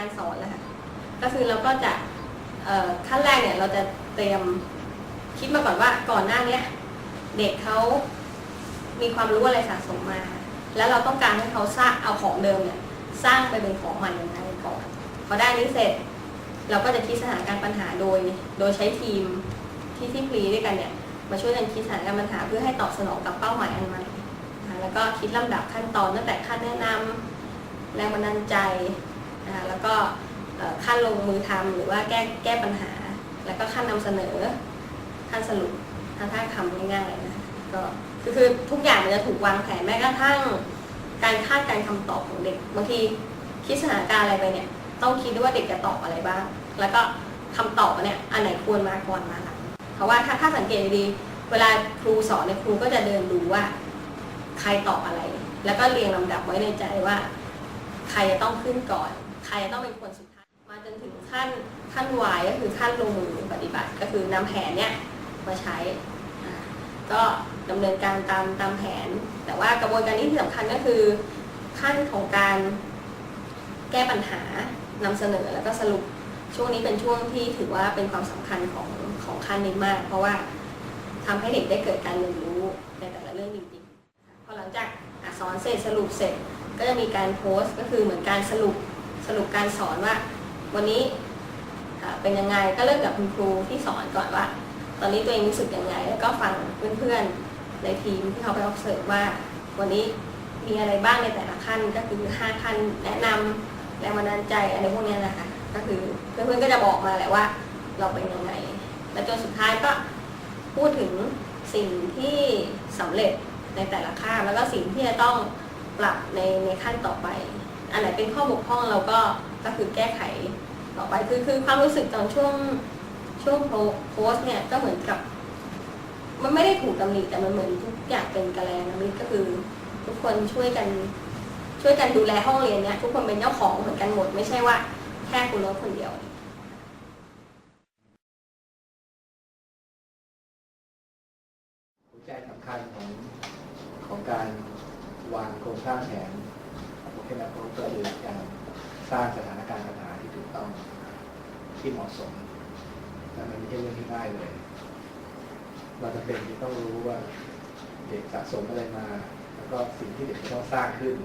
การสอนแล้วค่ะก็คือเราก็จะขั้นแรกเนี่ยเราจะเตรียมคิดมาก่อนว่าก่อนหน้าเนี้ยเด็กเขามีความรู้อะไรสะสมมา แล้วเราต้องการให้เขาสร้างเอาของเดิมเนี่ยสร้างไปเป็นของใหม่ยังไงก่อนพอได้นี้เสร็จ เราก็จะคิดสถานการณ์ปัญหาโดย โดยใช้ทีมที่ที่พลีด้วยกันเนี่ยมาช่วยกันคิดสถานการณ์ปัญหาเพื่อให้ตอบสนองกับเป้าหมายอันใหม่แล้วก็คิดลำดับขั้นตอนตั้งแต่ขั้นแนะนำแรงบันดาลใจ นะคะแล้วก็ขั้นลงมือทำหรือว่าแก้แก้ปัญหา แล้วก็ขั้นนำเสนอขั้นสรุปถ้าถ้าคำง่ายๆนะคะก็คือคือทุกอย่างมันจะถูกวางแผนแม้กระทั่งการคาดการณ์คำตอบของเด็กบางทีคิดสถานการณ์อะไรไปเนี่ย ต้องคิดด้วยว่าเด็กจะตอบอะไรบ้าง แล้วก็คำตอบเนี่ยอันไหนควรมาก่อนมาหลังเพราะว่าถ้าถ้าสังเกตดีเวลาครูสอนเนี่ยครูก็จะเดินดูว่า ใครตอบอะไร แล้วก็เรียงลำดับไว้ในใจว่า ใครจะต้องขึ้นก่อน ครจะต้องเป็นคนสุดท้าย มาจนถึงขั้นขั้นวายก็คือขั้นลงมือปฏิบัติ ก็คือนำแผนเนี่ยมาใช้ ก็ดำเนินการตามตามแผน แต่ว่ากระบวนการนี้ที่สำคัญก็คือขั้นของการแก้ปัญหานำเสนอแล้วก็สรุปช่วงนี้เป็นช่วงที่ถือว่าเป็นความสำคัญของของขั้นนี้มาก เพราะว่าทำให้เด็กได้เกิดการเรียนรู้ในแต่ละเรื่องจริงๆ พอหลังจากอะสอนเสร็จสรุปเสร็จก็จะมีการโพสต์ก็คือเหมือนการสรุป รุปการสอนว่า วันนี้เป็นยังไงก็เริ่มกับคุณครูที่สอนก่อนว่า ตอนนี้ตัวเองรู้สึกยังไง แล้วก็ฟังเพื่อนๆในทีมที่เขาไป observe ว่า วันนี้มีอะไรบ้างในแต่ละขั้นก็คือ 5 ขั้นแนะนำแรงบันดาลใจอะไรพวกนี้นะคะ ก็คือเพื่อนๆก็จะบอกมาแหละว่า เราเป็นยังไง แล้วจนสุดท้ายก็พูดถึงสิ่งที่สำเร็จในแต่ละขั้นแล้วก็สิ่งที่จะต้องปรับในในขั้นต่อไป อันไหนเป็นข้อบกพร่องเราก็ก็คือแก้ไขต่อไปคือคือความรู้สึกตอนช่วงช่วงโพสเนี่ยก็เหมือนกับ มันไม่ได้ถูกตำหนิแต่มันเหมือนทุกอย่างเป็นกระแลนะมิตรก็คือ ทุกคนช่วยกัน ช่วยกันดูแลห้องเรียนเนี่ยทุกคนเป็นเจ้าของเหมือนกันหมด ไม่ใช่ว่าแค่คุณรถคนเดียวหัวใจสำคัญของของการวางโครงสร้างแผนโอเคนะก็คือการ สร้างสถานการณ์ปัญหาที่ถูกต้องที่เหมาะสมแต่มันไม่ใช่เรื่องที่ง่ายเลย เราจะเป็นที่ต้องรู้ว่าเด็กสะสมอะไรมา แล้วก็สิ่งที่เด็กจะต้องสร้างขึ้น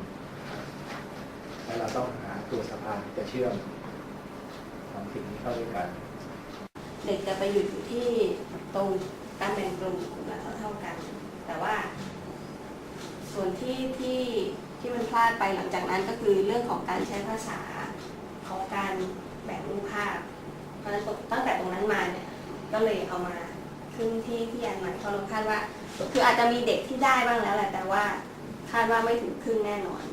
แล้วเราต้องหาตัวสะพานที่จะเชื่อมของสิ่งนี้เข้าด้วยกัน เด็กจะไปหยุดอยู่ที่ตรงการแบ่งกลุ่มกลุ่มละเท่าๆกัน แต่ว่า ส่วนที่ที่ที่มันพลาดไปหลังจากนั้นก็คือเรื่องของการใช้ภาษา การแบ่งรูปภาพ เพราะฉะนั้นตั้งแต่ตรงนั้นมาเนี่ยก็เลยเอามาขึ้นที่ที่อันใหม่เพราะเราคาดว่า คืออาจจะมีเด็กที่ได้บ้างแล้วแหละแต่ว่าคาดว่าไม่ถึงครึ่งแน่นอน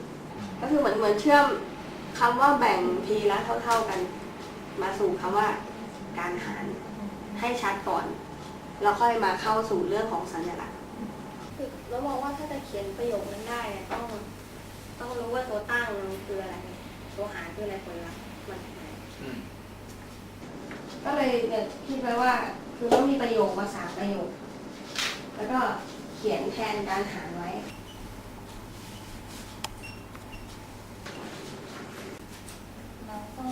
ก็คือเหมือนเหมือนเชื่อมคำว่าแบ่งทีละเท่า ๆกัน มาสู่คำว่าการหารให้ชัดก่อน แล้วค่อยมาเข้าสู่เรื่องของสัญลักษณ์แล้วมองว่าถ้าจะเขียนประโยคนั้นได้เนี่ยต้องต้องรู้ว่าตัวตั้งมันคืออะไร ตัวหารคืออะไรผลลัพธ์มันคืออะ ก็เลยเนี่ยคิดไว้ว่า คือต้องมีประโยคมาสามประโยค แล้วก็เขียนแทนการหารไว้ แล้วก็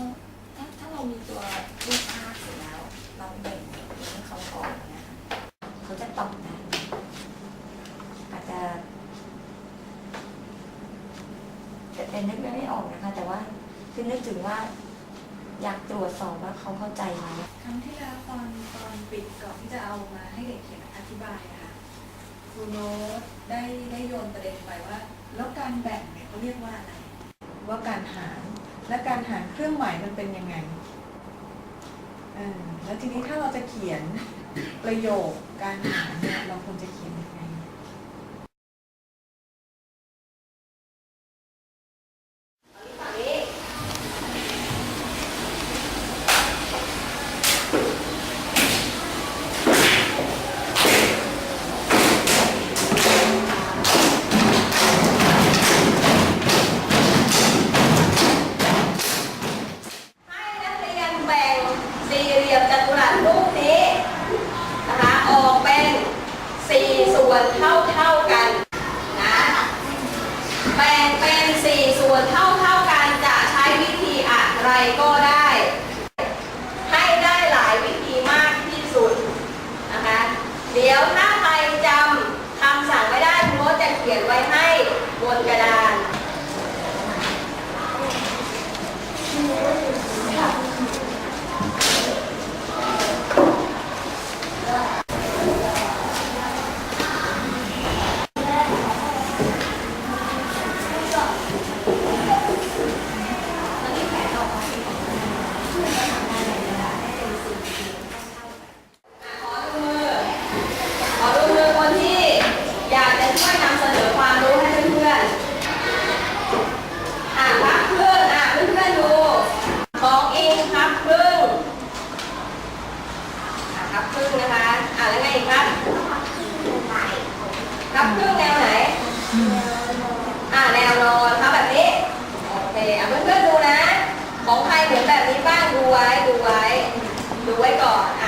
ถ้าถ้าเรามีตัวรูปภาพเสร็จแล้ว เราแบ่งให้เขาก่อนเนี่ยค่ะเขาจะตอบได้อาจจะแต่แต่นึกไม่ออกนะคะ แต่ว่าคือนึกถึงว่า อยากตรวจสอบว่าเขาเข้าใจไหมครั้งที่แล้วตอนตอนปิดก่อนที่จะเอามาให้เด็กเขียนอธิบายอะค่ะครูโน้ตได้ได้โยนประเด็นไปว่า แล้วการแบ่งเนี่ยเขาเรียกว่าอะไร ว่าการหาร และการหารเครื่องหมายมันเป็นยังไงอแล้วทีนี้ถ้าเราจะเขียนประโยคการหารเนี่ยเราควรจะเขียน ไว้ดูไว้ ดูไว้ก่อน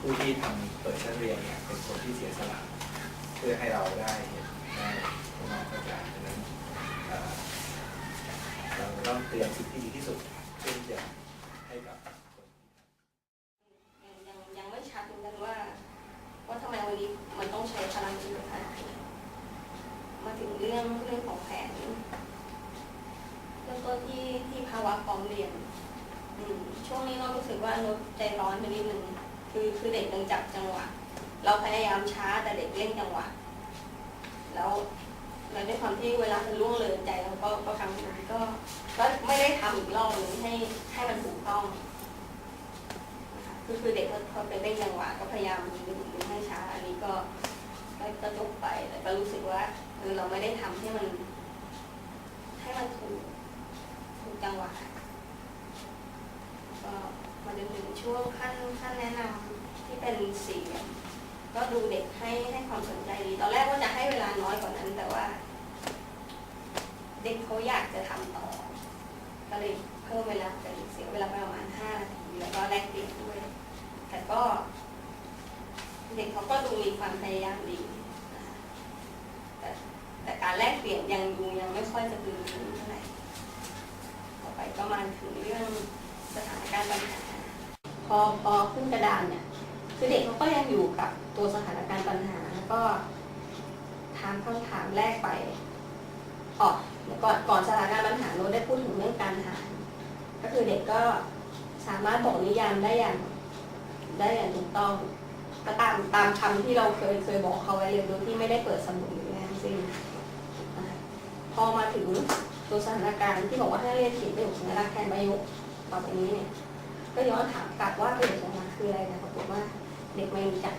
ผู้ที่ทำเปิดชั้นเรียนเนี่ยเป็นคนที่เสียสละเพื่อให้เราได้เห็นได้ทำงานเข้าใจดังนั้นเอ่อเราต้องเตรียมสิ่งที่ดีที่สุดเพื่อที่จะให้กับคนที่ทำยังยังไม่ชัดเหมือนกันว่า ว่าทำไมวันนี้มันต้องใช้พลังเยอะขนาดนี้มาถึงเรื่องเรื่องของแผนเรื่องต้นที่ที่ภาวะพร้อมเรียนอืมช่วงนี้เรารู้สึกว่านุชใจร้อนไปนิดนึง คือคือเด็กยังจับจังหวะ เราพยายามช้าแต่เด็กเร่งจังหวะ แล้วแล้วด้วยความที่เวลามันล่วงเลยใจเราก็ก็ครั้งนั้นก็ก็ไม่ได้ทำอีกรอบหนึงให้ให้มันถูกต้องคือคือเด็กเขาเขาไปเร่งจังหวะก็พยายามดึงดึงให้ช้า อันนี้ก็ก็จบไปแต่ก็รู้สึกว่าเออเราไม่ได้ทำให้มัน ให้มันถูกถูกจังหวะก็ มาจนถึงช่วงขั้นขั้นแนะนำที่เป็นสี่เหลี่ยมก็ดูเด็กให้ให้ความสนใจดีตอนแรกว่าจะให้เวลาน้อยกว่านั้นแต่ว่า เด็กเขาอยากจะทำต่อ ก็เลยเพิ่มเวลาไปอีกเสียเวลาไปประมาณห้านาทีแล้วก็แลกเปลี่ยนด้วย แต่ก็ เด็กเขาก็ดูมีความพยายามดีนะคะแต่แต่การแลกเปลี่ยนยังดูยังไม่ค่อยจะดืนเท่าไหร่ต่อไปก็มาถึงเรื่องสถานการณ์ปัญหา พอพอขึ้นกระดานเนี่ยคือเด็กเขาก็ยังอยู่กับตัวสถานการณ์ปัญหาแล้วก็ถามคำถามแรกไปอ๋อก่อนก่อนสถานการณ์ปัญหาเราได้พูดถึงเรื่องการหารก็คือเด็กก็สามารถบอกนิยามได้อย่างได้อย่างถูกต้องก็ตามตามคำที่เราเคยเคยบอกเขาไว้เลยนโดยที่ไม่ได้เปิดสมุดหรืออะไรทั้งสิ้นพอมาถึงตัวสถานการณ์ที่บอกว่าให้เรียนเขียนประโยคสัญลักษณ์แทนประโยคต่อไปนี้เนี่ย ก็ย้อนถามกลับว่าประโยคสัญลักษณ์คืออะไรนะปรากฏว่าเด็กไม่รู้จัก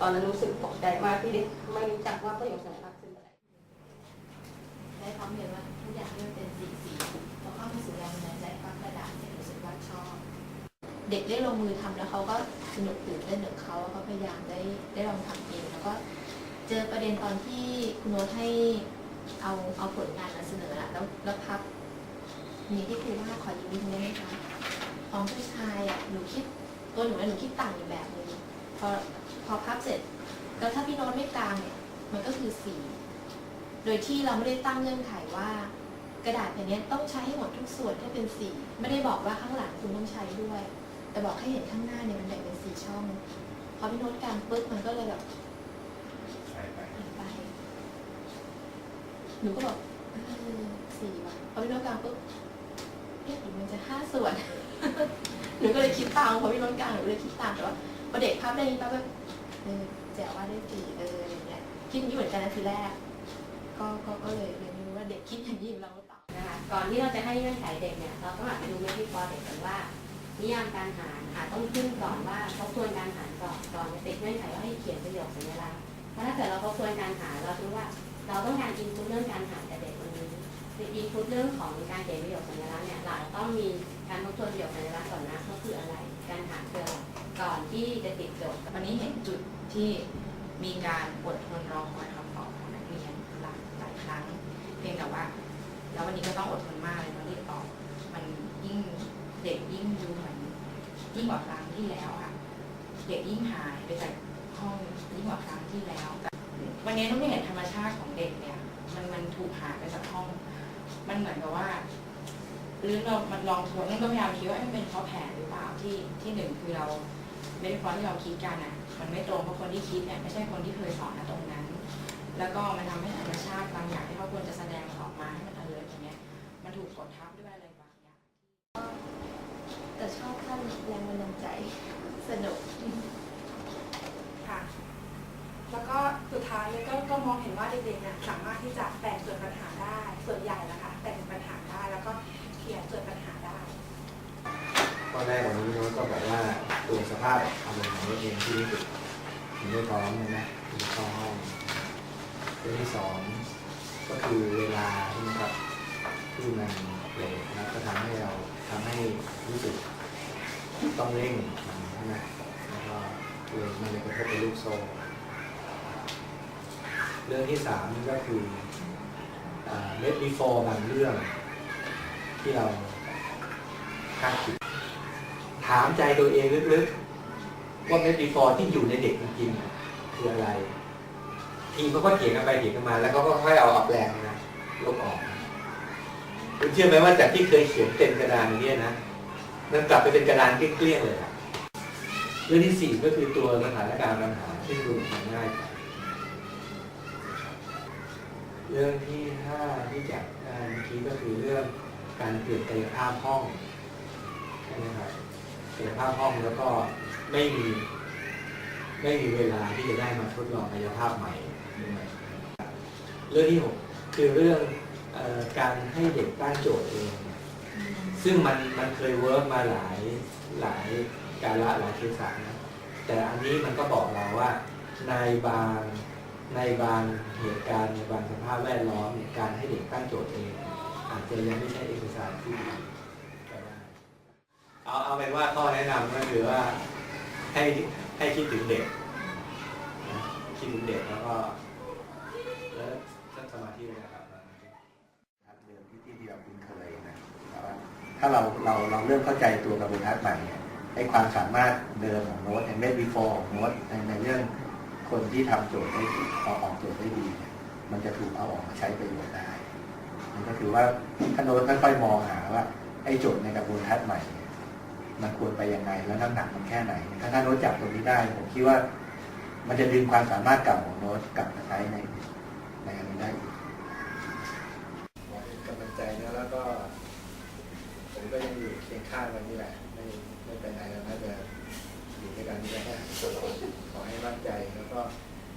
ตอนนั้นรู้สึกตกใจมากที่เด็กไม่รู้จักว่าประโยคสัญลักษณ์คืออะไรได้พร้อมเรียนว่าทุกอย่างที่มเป็นสีสีพอเข้าไปสู่แรงบันดาลใจความกระดาษเนี่ยรู้สึกว่าชอบ เด็กได้ลงมือทำแล้วเขาก็สนุกตื่นเต้นกับเขาแล้วก็พยายามได้ได้ลองทำเองแล้วก็เจอประเด็นตอนที่คุณโน้ตให้เอาเอาผลงานมาเสนอแล้วแล้วพับมีที่ครูว่าขอยืมนิดนึงได้ไหมคะ ของผู้ชายอะหนูคิดตัวหนูนะหนูคิดต่างอีกแบบนึงพอพอพับเสร็จ แล้วถ้าพี่โน้ตไม่กลางเนี่ยมันก็คือสีโดยที่เราไม่ได้ตั้งเงื่อนไขว่า กระดาษแผ่นนี้ต้องใช้ให้หมดทุกส่วนให้เป็นสีไม่ได้บอกว่าข้างหลังคุณต้องใช้ด้วย แต่บอกให้เห็นข้างหน้าเนี่ยมันแบ่งเป็นสีช่องพอพี่โน้ตกลารปึ๊บมันก็เลยแบบไปหายไปหนูก็บอกสี่ว่ะพอพี่โน้ตกลารปึ๊บเอ๊ะหรือมันจะห้าส่วน หนูก็เลยคิดตามพอพี่โน้ตกลางหนูก็เลยคิดตามแต่ว่าพอเด็กภาพได้ยินปั๊บแบบเออแจ๋วว่าได้สี่เอออย่างเงี้ยคิดอย่างนี้เหมือนกันนะทีแรก ก็ก็ก็เลยเรียนรู้ว่าเด็กคิดอย่างนี้อยู่แล้วหรือเปล่านะคะก่อนที่เราจะให้เงื่อนไขเด็กเนี่ยเราต้องอาจจะดูวิธีกรเด็กก่อนว่านิยามการหารอาจต้องขึ้นก่อนว่าทบทวนการหารก่อนก่อนจะติดเงื่อนไขว่าให้เขียนประโยคสัญลักษณ์เพราะถ้าเกิดเราทบทวนการหารเราคิดว่า เราต้องการอินพุตเรื่องการหารกับเด็ก วันนี้อินพุตเรื่องของการเขียนประโยคสัญลักษณ์เนี่ยเราต้องมีการทบทวนประโยคสัญลักษณ์ก่อนนะก็คืออะไร การหารคือก่อนที่จะติดโจทย์วันนี้เห็นจุดที่มีการอดทนรอคอยคำตอบของนักเรียนหลายหลายครั้ง เพียงแต่ว่า แล้ววันนี้ก็ต้องอดทนมากเลยเพราะเด็กตอบมันยิ่งเด็กยิ่งดูเหมือนยิ่งกว่าครั้งที่แล้วค่ะ เด็กยิ่งหายไปจากห้องยิ่งกว่าครั้งที่แล้ว วันนี้ต้องไม่เห็นธรรมชาติของเด็กเนี่ย มันมันถูกหายไปจากห้อง มันเหมือนกับว่าหรือเรามันลองทวนนั่นก็พยายามคิดว่ามันเป็นเพราะแผนหรือเปล่าที่ที่หนึ่งคือเราไม่ได้เพราะที่เราคิดกันอะ มันไม่ตรงเพราะคนที่คิดเนี่ยไม่ใช่คนที่เคยสอนนะตรงนั้น แล้วก็มันทำให้ธรรมชาติบางอย่างที่เขาควรจะแสดงออกมาให้มันเอออย่างเงี้ยมันถูกกดทับด้วยอะไรบางอย่าง แต่ชอบขั้นแรงบันดาลใจ สนุก ค่ะ แล้วก็สุดท้ายเลยก็ก็มองเห็นว่าเด็กๆเนี่ยสามารถที่จะแบ่งส่วนปัญหาได้ ส่วนใหญ่นะคะแบ่งปัญหาได้ แล้วก็เขียนส่วนปัญหาได้ ข้อแรกวันนี้โน้ตก็บอกว่าตัวสภาพอารมณ์ของตัวเองที่รู้สึกถึงไม่พร้อมนะนะถึงเข้าห้องเรื่อง ที่สองก็คือเวลาที่นะครับที่มันเลทแล้วก็ทำให้เราทำให้รู้สึกต้องเร่งมันใช่ไหมแล้วก็เลยมันเลยกระทบเป็นลูกโซ่เรื่องที่สามนี่ก็คือเม็ดบีฟอร์บางเรื่อง ที่เราคาดคิดถามใจตัวเองลึกๆ ว่าเม็ดบีฟอร์ที่อยู่ในเด็กจริงๆคืออะไร ทีมเขาก็เถียงกันไปเถียงกันมา แล้วเขาก็ค่อยเอาอับแรงนะลบออกคุณเชื่อไหมว่าจากที่เคยเขียนเต็มกระดานอย่างเนี้ยนะมันกลับไปเป็นกระดานเกลี้ยงๆเลยอะเรื่องที่สี่ก็คือตัวสถานการณ์ปัญหาที่ดูง่ายเรื่องที่ห้าที่จากการเมื่อกี้ก็คือเรื่องการเปลี่ยนกายภาพห้องใช่ไหมครับกายภาพห้องแล้วก็ไม่มีไม่มีเวลาที่จะได้มาทดลองกายภาพใหม่ เรื่องที่หกคือเรื่องออการให้เด็กตั้งโจทย์เอง ซึ่งมันมันเคยเวิร์กมาหลายหลายการละหลายเทศะนะแต่อันนี้มันก็บอกเราว่าในบางในบางเหตุการณ์ในบางสภาพแวดล้อมเนี่ยการให้เด็กตั้งโจทย์เอง อาจจะยังไม่ใช่เอกสารที่ดีเอาเอาเป็นว่าข้อแนะนำก็คือว่าให้ให้คิดถึงเด็ก คิดถึงเด็กแล้วก็แล้วตั้งสมาธิไว้นะครับครับเดิมที่ที่เราคุ้นเคยนะแต่ว่า ถ้าเราเราเราเริ่มเข้าใจตัวกระบวนการใหม่เนี่ยไอ้ความสามารถเดิมของโน้ตในเมดบีฟอร์ของโน้ตในในเรื่องคนที่ทำโจทย์ได้ดีเอาออกโจทย์ได้ดีเนี่ยมันจะถูกเอาออกมาใช้ประโยชน์ได้มันก็คือว่าถ้าโน้ตค่อยๆมองหาว่าไอ้โจทย์ในกระบวนการใหม่เนี่ยมันควรไปยังไงแล้วน้ำหนักมันแค่ไหน ถ้าถ้าโน้ตจับตรงนี้ได้ผมคิดว่า มันจะดึงความสามารถเก่าของโน้ตกลับมาใช้ในในอันนี้ได้อีกำลังใจนะแล้วก็ ผมก็ยังอยู่เคียงข้างกันนี่แหละ ไม่ไม่ไปไหนแล้วน่าจะอยู่ด้วยกันนี่แหละขอให้มั่นใจแล้วก็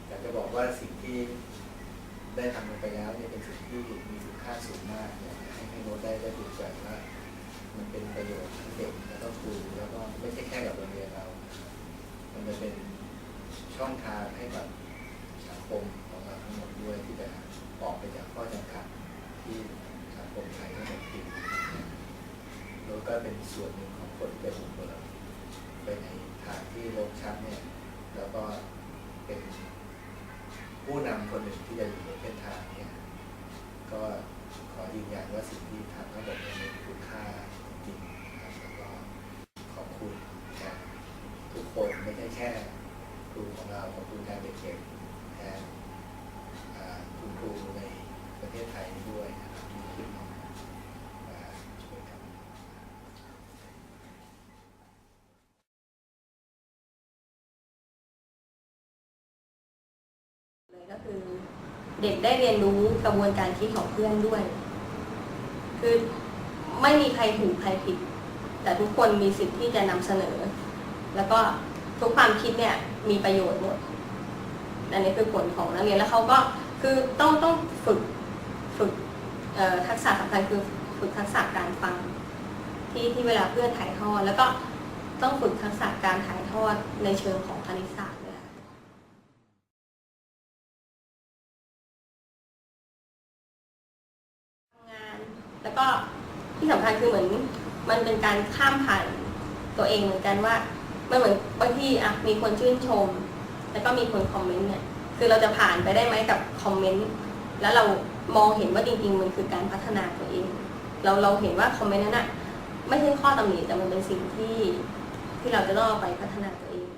อยากจะบอกว่าสิ่งที่ได้ทำลงไปแล้วเนี่ยเป็นสิ่งที่มีคุณค่าสูงมากอยากให้ให้โน้ตได้ได้ดูใจว่ามันเป็นประโยชน์ทั้งเด็กแล้วก็ครูแล้วก็ไม่ใช่แค่กับโรงเรียนเรา มันจะเป็นช่องทางให้กับสังคมของเราทั้งหมดด้วยที่จะออกไปจากข้อจำกัดที่สังคมไทยทั้งหมดติด แล้วก็เป็นส่วนหนึ่งของคนที่จะบุกเบิกไปในทางที่ลงชัดเนี่ย แล้วก็เป็นผู้นำคนหนึ่งที่จะอยู่ในเส้นทางเนี่ยก็ขอยืนยันว่าสิ่งที่ทำทั้งหมดเนี่ยมีคุณค่าจริงนะครับแล้วก็ขอบคุณทนทุกคนไม่ใช่แค่ครูของเราขอบคุณแทนเด็กๆแทนคุณครูในประเทศไทยด้วยนะครับที่ขึ้นมามาช่วยกัน เลยก็คือ เด็กได้เรียนรู้กระบวนการคิดของเพื่อนด้วย คือไม่มีใครถูกใครผิด แต่ทุกคนมีสิทธิ์ที่จะนำเสนอ แล้วก็ทุกความคิดเนี่ยมีประโยชน์หมดอันนี้คือผลของนักเรียนแล้วเขาก็คือต้องต้องฝึกฝึกทักษะสำคัญคือฝึกทักษะการฟัง ที่ที่เวลาเพื่อนถ่ายทอด แล้วก็ต้องฝึกทักษะการถ่ายทอดในเชิงของคณิตศาสตร์ ที่สำคัญคือเหมือนมันเป็นการข้ามผ่านตัวเองเหมือนกันว่ามันเหมือนบางทีอะมีคนชื่นชม แล้วก็มีคนคอมเมนต์เนี่ยคือเราจะผ่านไปได้ไหมกับคอมเมนต์แล้วเรามองเห็นว่าจริงๆมันคือการพัฒนาตัวเอง เราเราเห็นว่าคอมเมนต์นั้นอะไม่ใช่ข้อตำหนิแต่มันเป็นสิ่งที่ที่เราจะต้องเอาไปพัฒนาตัวเอง